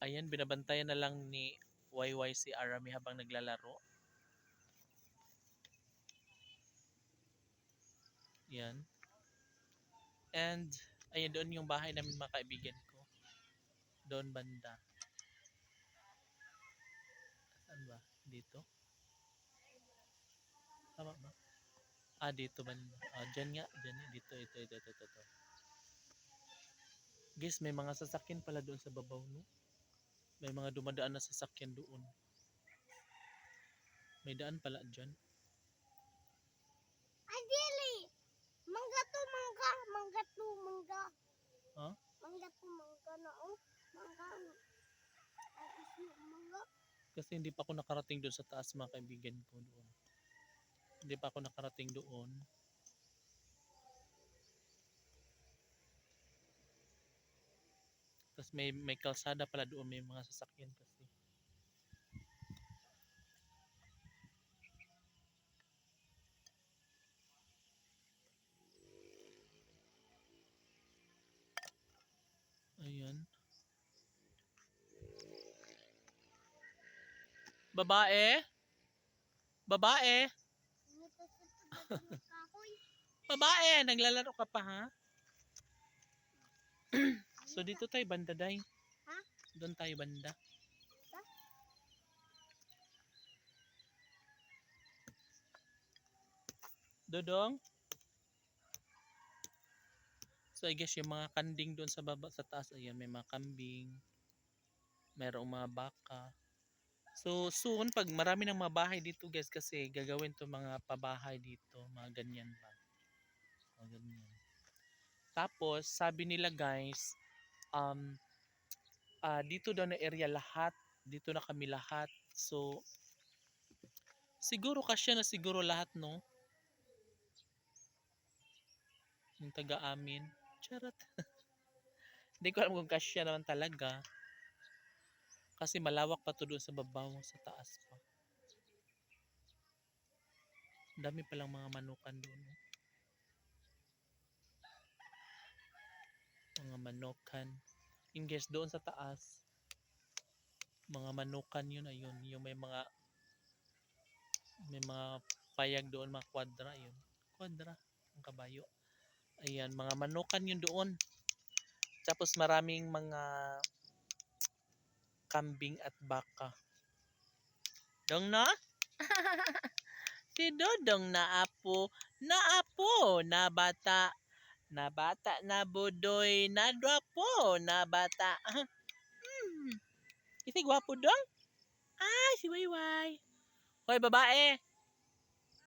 Ayan, binabantayan na lang ni YY si Arami habang naglalaro. Yan. And, ayan doon yung bahay namin mga kaibigan ko. Doon banda. Saan ba? Dito? Tama ba? Ah, dito banda. Ah, dyan nga. Dyan nga. Dito, ito, ito, ito, ito. Guys, may mga sasakyan pala doon sa babaw, no? May mga dumadaan na sasakyan doon. May daan pala dyan. Ay, dili. Mangga to, mangga. Mangga to, mangga. Ha? Mangga to, mangga na, oh. Mangga. Ay, mangga. Kasi hindi pa ako nakarating doon sa taas mga kaibigan ko doon. Hindi pa ako nakarating doon. Tapos may may kalsada pala doon, may mga sasakyan kasi. Ayan. Babae? Babae? Kahoy. Babae, naglalaro ka pa ha? So dito tayo banda day. Ha? Doon tayo banda. Ha? Dodong? So I guess yung mga kanding doon sa baba sa taas ayan may mga kambing. Merong mga baka. So soon pag marami ng mga bahay dito guys kasi gagawin to mga pabahay dito, mga ganyan ba. Mga ganyan. Tapos sabi nila guys um ah, dito daw na area lahat, dito na kami lahat. So siguro kasya na siguro lahat no. Yung taga amin. Charot. Hindi ko alam kung kasya naman talaga. Kasi malawak pa to doon sa babaw, sa taas pa. Dami palang mga manukan doon. oh. Mga manukan. In guys, doon sa taas, mga manukan yun, ayun. Yung may mga may mga payag doon, mga kwadra yun. Kwadra, ang kabayo. Ayan, mga manukan yun doon. Tapos maraming mga kambing at baka. Dong na? si Dodong na apo, na apo, na bata, na bata, na budoy, na dwapo, na bata. Hmm. Isi gwapo dong? Ay, si Wayway. Hoy, babae.